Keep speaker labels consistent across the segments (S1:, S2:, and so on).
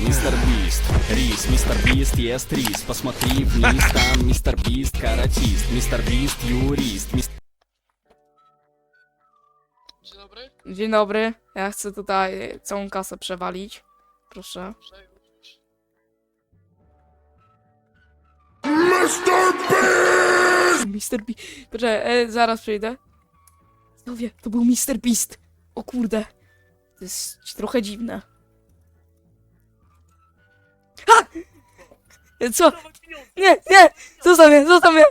S1: Мистер Бист, рис, мистер Бист ест рис Посмотри вниз, там мистер Бист каратист Мистер Бист юрист, мистер
S2: Dzień dobry.
S3: Dzień dobry. Ja chcę tutaj całą kasę przewalić. Proszę.
S2: Przejdź.
S3: Mr. Beast. Poczekaj, e, zaraz przyjdę. Znowie, to był Mr. Beast. O kurde. To jest trochę dziwne. Ha! Co? Nie, nie! Zostaw mnie, zostaw mnie!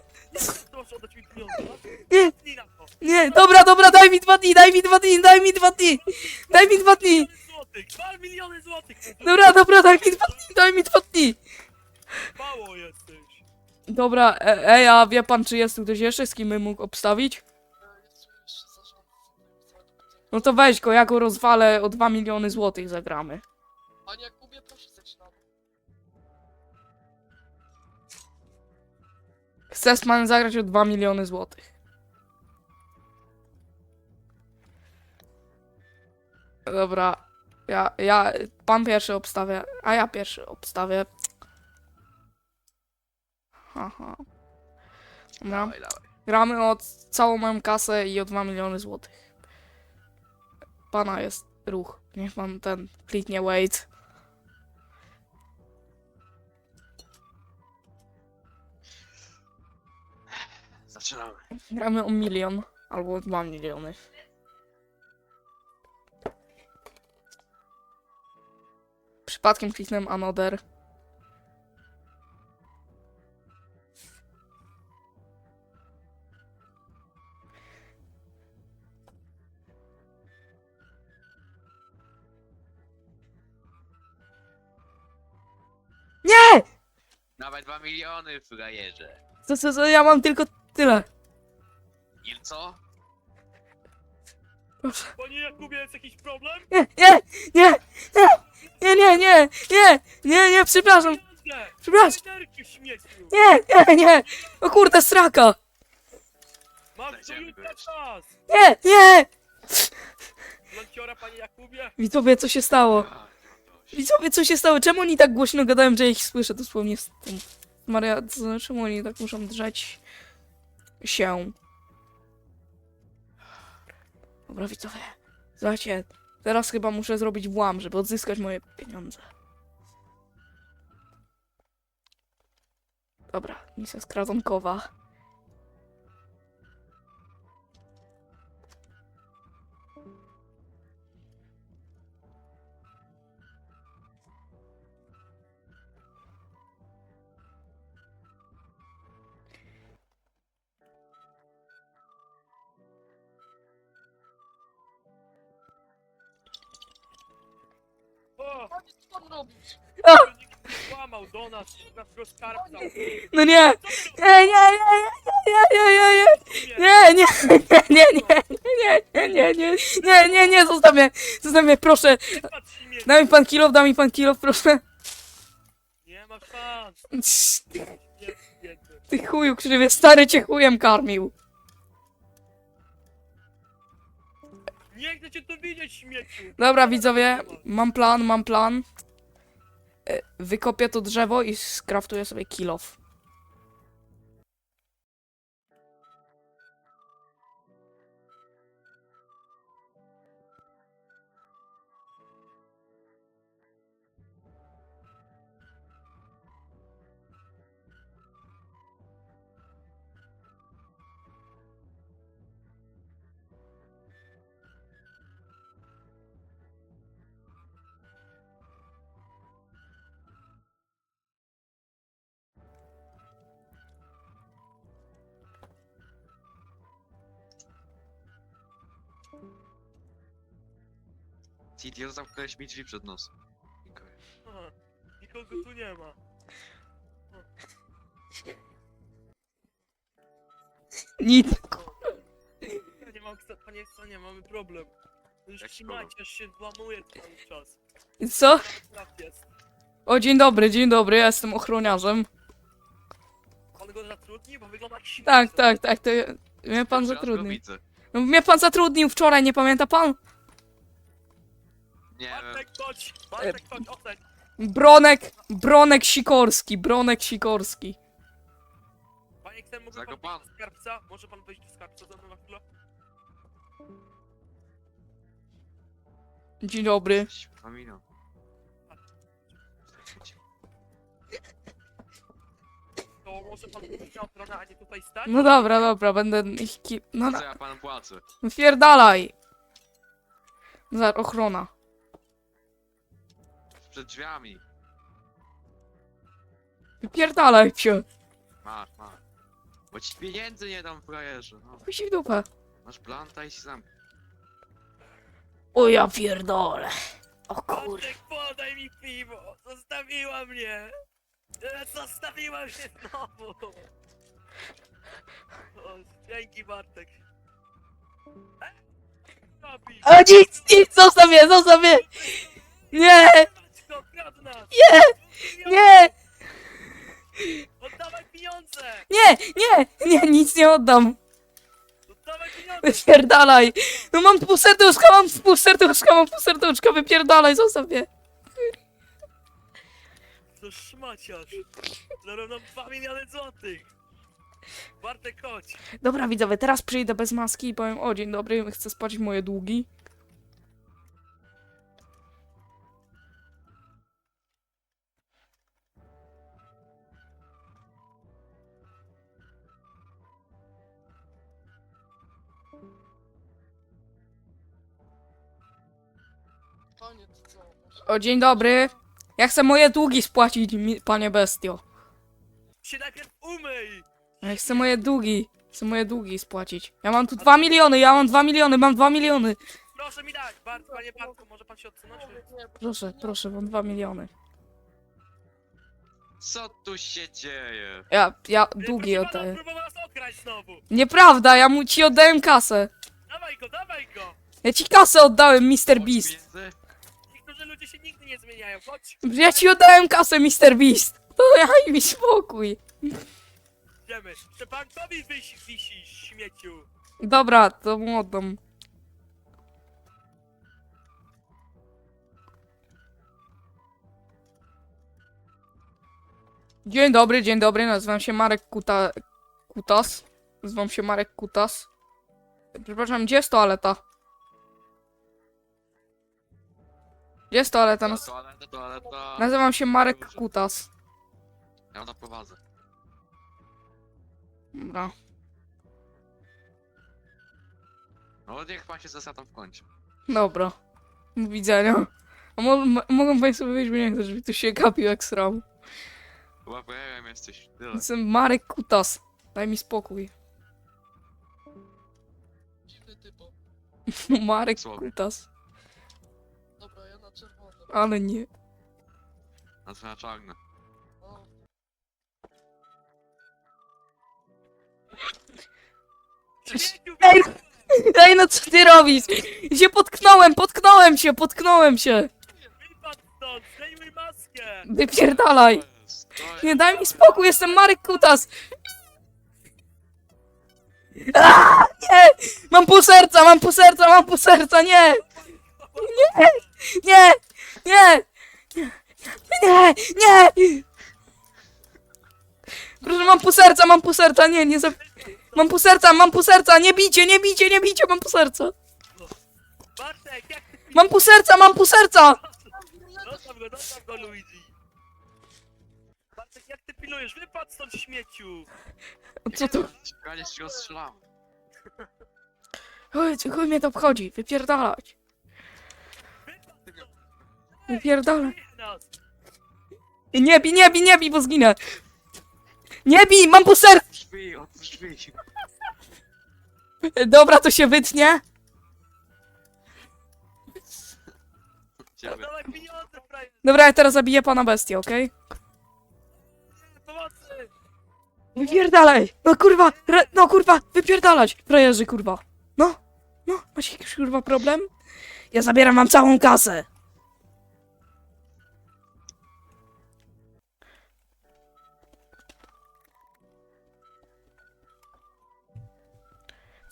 S4: Mi?
S3: Nie, nie, dobra, dobra, daj mi dwa dni, daj mi dwa dni, daj mi dwa dni! Daj mi dwa dni!
S4: Złotych! 2 miliony złotych!
S3: Dobra, dobra, daj mi dwa dni, daj mi dwa dni!
S4: Mało jesteś!
S3: Dobra, e, ej, a wie pan, czy jest tu ktoś jeszcze, z kim bym mógł obstawić? No to weź go, ja go rozwalę o 2 miliony złotych zagramy.
S2: Jakubie,
S3: Pan zagrać o 2 miliony złotych. Dobra, ja, ja, pan pierwszy obstawia, a ja pierwszy obstawię. Haha. Dobra, gramy o całą moją kasę i o 2 miliony złotych. Pana jest ruch, niech pan ten kliknie wait.
S5: Zaczynamy.
S3: Gramy o milion albo dwa miliony. Przypadkiem kliknę another. Nie!
S5: Dawaj 2 miliony, frajerze.
S3: Co, co, co, ja mam tylko tyle.
S5: Il co?
S3: Proszę.
S4: Panie Jakubie, jest jakiś problem?
S3: Nie, nie, nie, nie, nie, nie, nie, nie, nie, nie, przepraszam,
S4: Pieniądze!
S3: przepraszam.
S4: Literki w śmieciu!
S3: Nie, nie, nie. O kurde,
S4: do jutra
S5: go.
S4: czas!
S3: Nie, nie.
S4: Lanciora, panie Jakubie!
S3: Widzowie, co się stało? Widzowie, co się stało? Czemu oni tak głośno gadają, że ja ich słyszę dosłownie stąd? Maria, co- czemu oni tak muszą drzeć się? Dobra, widzowie. Słuchajcie, teraz chyba muszę zrobić włam, żeby odzyskać moje pieniądze. Dobra, misja skradzonkowa.
S2: Co pan robisz?
S4: Kłamał do nas, naszego skarbca!
S3: No nie! Nie, nie, nie, nie, nie, nie, nie, nie, nie, nie, nie, nie, nie, nie, nie, nie, nie, nie, zostaw mnie, zostaw mnie, proszę.
S4: Patrz!
S3: Daj mi pan kilo, daj mi pan kilo, proszę.
S4: Nie ma szans!
S3: Ty,
S4: Nie, nie,
S3: ty chuju krzywie, stary cię chujem karmił.
S4: Nie chcę cię tu widzieć, śmieciu!
S3: Dobra, widzowie, mam plan, mam plan. E, Wykopię to drzewo i skraftuję sobie kilof.
S5: Tidio, zamknąłeś mi drzwi przed nosem. Dziękuję.
S4: Aha, Nikogo tu nie ma.
S3: Nic.
S4: Ja nie mam, panie Stanie, mamy problem. Już trzymajcie, aż się włamuje cały czas.
S3: Co?
S4: Tak jest.
S3: O, dzień dobry, dzień dobry, ja jestem ochroniarzem.
S4: Pan go zatrudni, bo wygląda jak śmieć.
S3: Tak, tak, tak, to ja- mnie pan
S5: go
S3: zatrudnił.
S5: widzę.
S3: No, mnie pan zatrudnił wczoraj, nie pamięta pan?
S5: Nie wiem.
S4: Bartek, chodź! Bartek, chodź, oceń!
S3: Bronek, Bronek Sikorski, Bronek Sikorski.
S4: Panie mógłby pan do skarbca? Może pan wejść do skarbca za mną na chwilę?
S3: Dzień dobry.
S4: To może pan pójść na stronę, a nie tutaj stać?
S3: No dobra, dobra, będę ich ki... No
S5: Co
S3: da...
S5: ja panu płacę?
S3: Wypierdalaj! Za ochrona.
S5: Przed drzwiami.
S3: Wypierdalaj się.
S5: Masz, masz. Bo ci pieniędzy nie dam frajerze. No,
S3: ci w dupę.
S5: masz planta i się zam.
S3: O ja pierdolę. O kur...
S4: Bartek, podaj mi piwo! Zostawiła mnie! E, Zostawiła mnie znowu! O, dzięki Bartek. E, robi?
S3: A nic, nic, zostaw mnie, zostaw mnie! Nie,
S4: Maćko, kradł nas!
S3: nie, nie,
S4: Oddawaj pieniądze!
S3: nie, nie, nie, nic nie oddam.
S4: Oddawaj pieniądze!
S3: Wypierdalaj. No mam pół serduszka, mam pół serduszka, mam pół serduszka, wypierdalaj, zostaw mnie.
S4: To szmaciarz! Zaraz nam 2 miliony złotych! Bartek, chodź!
S3: Dobra widzowie, teraz przyjdę bez maski i powiem o dzień dobry, chcę spłacić moje długi.
S2: Panie, to co? Może-
S3: O dzień dobry. Ja chcę moje długi spłacić, mi- panie bestio.
S4: Się najpierw umyj!
S3: Ja chcę moje długi, chcę moje długi spłacić. Ja mam tu dwa miliony, ja mam dwa miliony, mam dwa miliony.
S4: Proszę mi dać! Bart, panie Bartku, może pan się odsunąć?
S3: Proszę, proszę, mam dwa miliony.
S5: Co tu się dzieje?
S3: Ja, ja długi
S4: proszę pana,
S3: oddaję.
S4: próbował nas okraść znowu!
S3: Nieprawda, ja mu ci oddałem kasę.
S4: Dawaj go, dawaj go!
S3: Ja ci kasę oddałem, Mr.
S5: Masz
S3: Beast.
S5: pieniędzy?
S4: Nie zmieniają, chodź!
S3: Ja ci oddałem kasę, Mr. Beast. To daj mi spokój.
S4: Idziemy! Szczepankowi wisi, wisi, śmieciu!
S3: Dobra, to mu oddam. Dzień dobry, dzień dobry, nazywam się Marek Kuta... Kutas. Nazywam się Marek Kutas. Przepraszam, gdzie jest toaleta? Gdzie jest toaleta? Naz...
S5: Toaleta, toaleta.
S3: Nazywam się Marek Kutas.
S5: Ja na powadze.
S3: Dobra.
S5: No niech pan się zasada w końcu.
S3: Dobra. Do widzenia. A mo mo- mogą państwo powiedzieć, że nie chcę, żeby tu się gapił jak sram.
S5: Chyba pojawiam jesteś. Tyle.
S3: Jestem Marek Kutas. Daj mi spokój.
S2: dziwny typo.
S3: Marek
S5: Słowie.
S3: Kutas.
S2: Na czerwono.
S3: Ale nie.
S5: Na co na czarne.
S2: O,
S3: Ej! Ej, no co ty robisz? Się potknąłem, potknąłem się, potknąłem się.
S4: wypadł stąd! Zdejmuj maskę!
S3: Wypierdalaj.
S5: To jest- to jest-
S3: Nie, daj mi spokój, jestem Marek Kutas. Aaa, nie! Mam pół serca, mam pół serca, mam pół serca, nie! Nie! Nie! Nie! Nie! Nie! Proszę, mam pół serca, mam pół serca, nie, nie za... Mam pół serca, mam pół serca, nie bijcie, nie bijcie, nie bijcie, mam pół serca.
S4: Bartek, jak ty
S3: Mam pół serca, mam pół serca!
S4: Dostaw go, dostaw go, Luigi! Bartek, jak ty pilujesz? Wypadł stąd, śmieciu!
S3: Co tu?
S5: Koniec się rozstrzelałem.
S3: Oj, chuj mnie to obchodzi, wypierdalać.
S4: Nas!
S3: Nie bij, nie bij, nie bij, bo zginę. Nie bij, mam pół serca!
S5: Drzwi, otwórz drzwi.
S3: Dobra, to się wytnie. Dobra, ja teraz zabiję pana bestię, okej?
S4: Pomocy!
S3: Wypierdalaj! No kurwa, re, no kurwa, wypierdalać! Frajerzy, kurwa. No, no, macie jakiś kurwa problem? Ja zabieram wam całą kasę.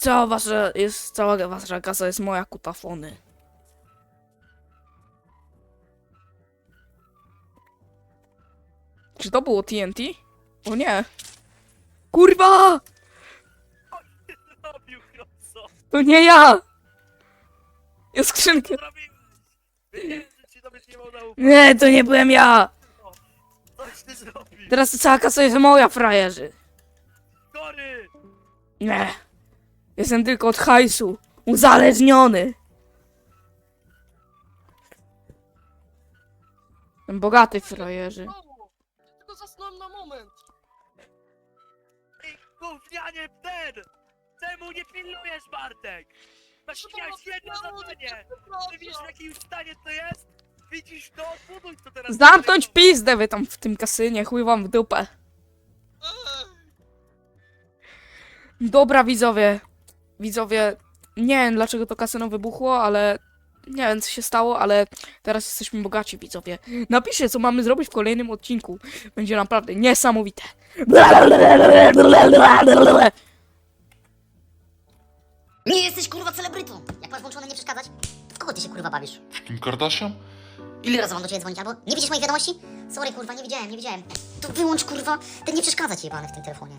S3: Cała wasza, jest, cała wasza kasa jest moja kutafony. Czy to było TNT? O nie. Kurwa!
S4: Zrobił co?
S3: To nie ja! Ja skrzynkę.
S4: Zrobiłeś! Wiedziałem, że ci nawet nie
S3: to nie byłem ja!
S4: Coś ty zrobił!
S3: Teraz to cała kasa jest moja, frajerzy.
S4: Kory!
S3: Nie. Jestem tylko od hajsu. Uzależniony. Jestem bogaty, frajerzy.
S2: Znowu! Tylko zasnąłem na moment!
S4: Ej, gównianie ten! Czemu nie pilnujesz, Bartek? Masz miałeś jedno zadanie! Ty wiesz w jakim stanie to jest? Widzisz to? Buduj to teraz!
S3: Zamknąć pizdę wy tam w tym kasynie, chuj wam w dupę. Dobra, widzowie. Widzowie, nie wiem dlaczego to kasyno wybuchło, ale nie wiem co się stało, ale teraz jesteśmy bogaci, widzowie. Napiszcie, co mamy zrobić w kolejnym odcinku. Będzie naprawdę niesamowite.
S6: Nie jesteś kurwa celebrytą! Jak masz włączone nie przeszkadzać, to w kogo ty się kurwa bawisz?
S7: Kim Kardashian?
S6: Ile razy mam do ciebie dzwonić albo nie widzisz moich wiadomości? Sorry kurwa, nie widziałem, nie widziałem. To wyłącz kurwa, ten nie przeszkadza ci jebany w tym telefonie.